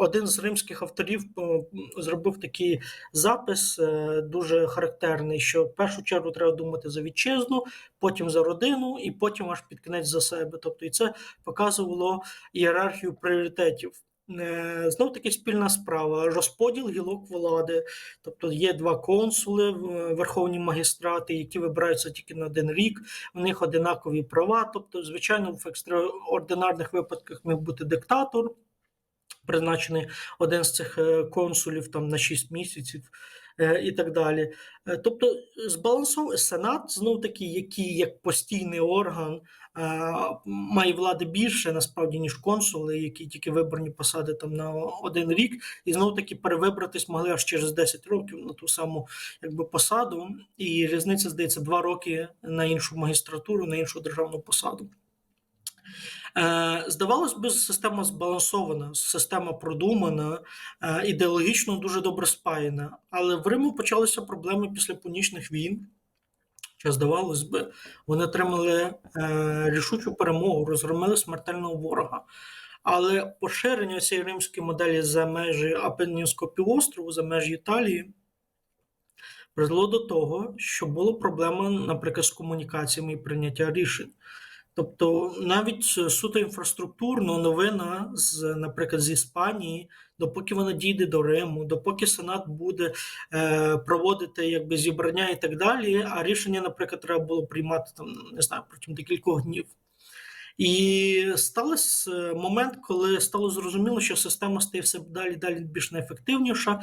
один з римських авторів е, зробив такий запис е, дуже характерний, що в першу чергу треба думати за вітчизну, потім за родину, і потім аж під кінець за себе. Тобто, і це показувало ієрархію пріоритетів. Знов таки спільна справа, розподіл гілок влади. Тобто є два консули, верховні магістрати, які вибираються тільки на один рік. У них одинакові права. Тобто, звичайно, в екстраординарних випадках міг бути диктатор, призначений один з цих е, консулів там на 6 місяців. е, І так далі. Е, Тобто, збалансований сенат, знов таки, який як постійний орган має влади більше насправді, ніж консули, які тільки вибрані посади там на один рік, і знов таки перевибратись могли аж через 10 років на ту саму якби посаду. І різниця здається два роки на іншу магістратуру, на іншу державну посаду. Е, Здавалось би, система збалансована, система продумана, е, ідеологічно дуже добре спаяна. Але в Риму почалися проблеми після пунічних війн. Що здавалось би, вони отримали е, рішучу перемогу, розгромили смертельного ворога. Але поширення цієї римської моделі за межі Апеннінського півострову, за межі Італії, призвело до того, що була проблема, наприклад, з комунікаціями і прийняття рішень. Тобто, навіть суто інфраструктурно новина з, наприклад, з Іспанії, допоки вона дійде до Риму, допоки Сенат буде е, проводити якби зібрання і так далі. А рішення, наприклад, треба було приймати там, не знаю, протягом декількох днів. І стався момент, коли стало зрозуміло, що система стає все далі далі більш неефективніша,